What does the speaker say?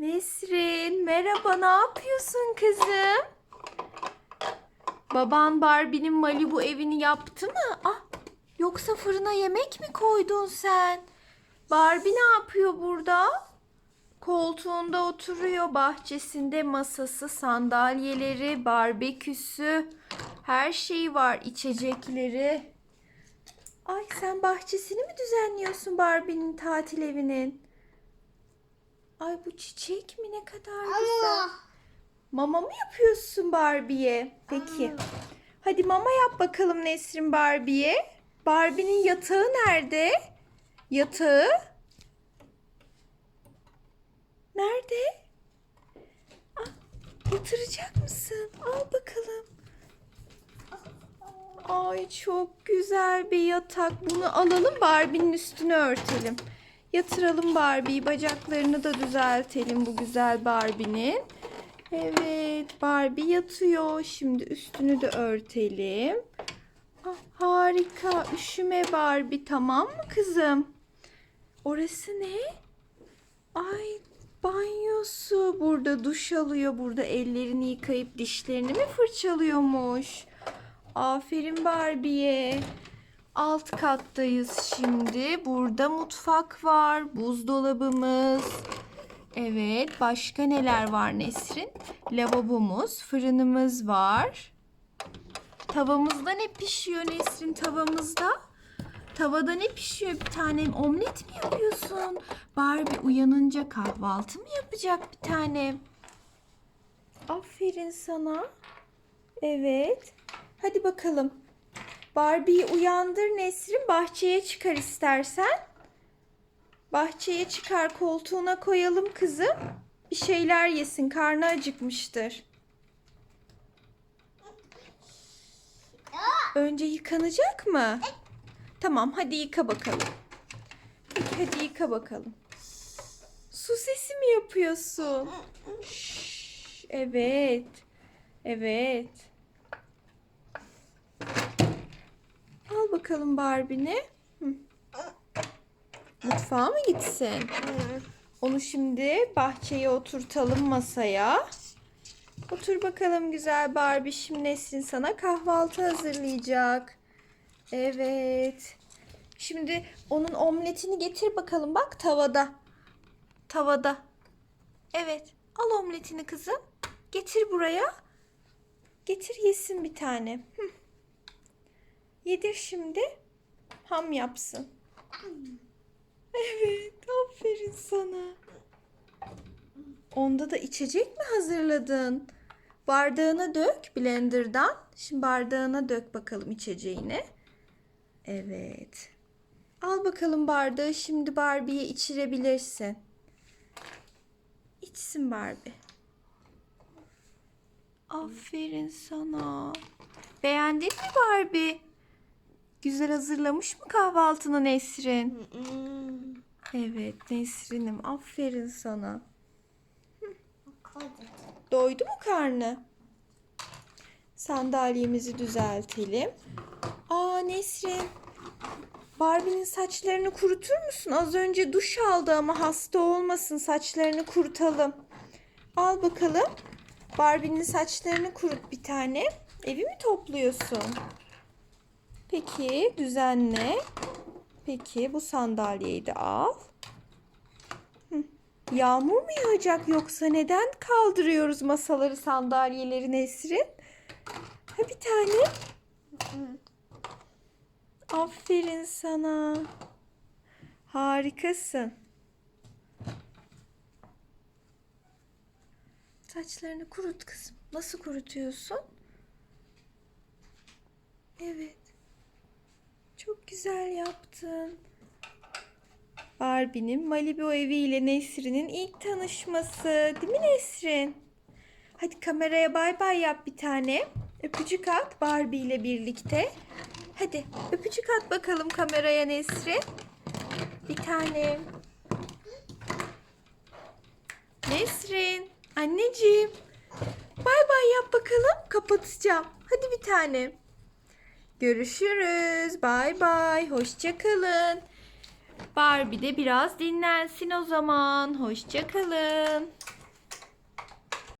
Nesrin merhaba ne yapıyorsun kızım? Baban Barbie'nin Malibu evini yaptı mı? Ah, yoksa fırına yemek mi koydun sen? Barbie ne yapıyor burada? Koltuğunda oturuyor, bahçesinde masası, sandalyeleri, barbeküsü, her şeyi var, içecekleri. Ay sen bahçesini mi düzenliyorsun Barbie'nin tatil evinin? Ay bu çiçek mi ne kadar güzel. Mama mı yapıyorsun Barbie'ye? Peki. Hadi mama yap bakalım Nesrin Barbie'ye. Barbie'nin yatağı nerede? Yatağı? Nerede? Ah, yatıracak mısın? Al bakalım. Ay çok güzel bir yatak. Bunu alalım Barbie'nin üstüne örtelim. Yatıralım Barbie'yi. Bacaklarını da düzeltelim bu güzel Barbie'nin. Evet Barbie yatıyor. Şimdi üstünü de örtelim. Ah, harika. Üşüme Barbie tamam mı kızım? Orası ne? Ay banyosu. Burada duş alıyor. Burada ellerini yıkayıp dişlerini mi fırçalıyormuş? Aferin Barbie'ye. Alt kattayız şimdi. Burada mutfak var. Buzdolabımız. Evet. Başka neler var Nesrin? Lavabomuz, fırınımız var. Tavamızda ne pişiyor Nesrin tavamızda? Tavada ne pişiyor? Bir tane omlet mi yapıyorsun? Barbie uyanınca kahvaltı mı yapacak bir tane? Aferin sana. Evet. Hadi bakalım. Barbie'yi uyandır Nesrin. Bahçeye çıkar istersen. Bahçeye çıkar koltuğuna koyalım kızım. Bir şeyler yesin. Karnı acıkmıştır. Önce yıkanacak mı? Tamam hadi yıka bakalım. Peki hadi yıka bakalım. Su sesi mi yapıyorsun? Şşş, evet. Evet. Al bakalım Barbie'ni. Mutfağa mı gitsin? Onu şimdi bahçeye oturtalım masaya. Otur bakalım güzel Barbie. Şimdi Nesrin sana kahvaltı hazırlayacak. Evet. Şimdi onun omletini getir bakalım. Bak tavada. Tavada. Evet. Al omletini kızım. Getir buraya. Getir yesin bir tane. Hı. Yedir şimdi. Ham yapsın. Evet. Aferin sana. Onda da içecek mi hazırladın? Bardağına dök blenderdan. Şimdi bardağına dök bakalım içeceğini. Evet. Al bakalım bardağı şimdi Barbie'ye içirebilirsin. İçsin Barbie. Aferin sana. Beğendin mi Barbie? Güzel hazırlamış mı kahvaltını Nesrin? Evet Nesrin'im aferin sana. Doydu mu karnı? Sandalyemizi düzeltelim. Aa Nesrin. Barbie'nin saçlarını kurutur musun? Az önce duş aldı ama hasta olmasın. Saçlarını kurutalım. Al bakalım. Barbie'nin saçlarını kurut bir tane. Evi mi topluyorsun? Peki düzenle. Peki bu sandalyeyi de al. Yağmur mu yağacak yoksa neden kaldırıyoruz masaları sandalyeleri Nesrin? Ha bir tane. Aferin sana. Harikasın. Saçlarını kurut kızım. Nasıl kurutuyorsun? Evet. Çok güzel yaptın. Barbie'nin Malibu eviyle Nesrin'in ilk tanışması. Değil mi Nesrin? Hadi kameraya bay bay yap bir tane. Öpücük at Barbie ile birlikte. Hadi öpücük at bakalım kameraya Nesrin. Bir tane. Nesrin. Anneciğim. Bay bay yap bakalım. Kapatacağım. Hadi bir tane. Görüşürüz. Bay bay. Hoşça kalın. Barbie de biraz dinlensin o zaman. Hoşça kalın.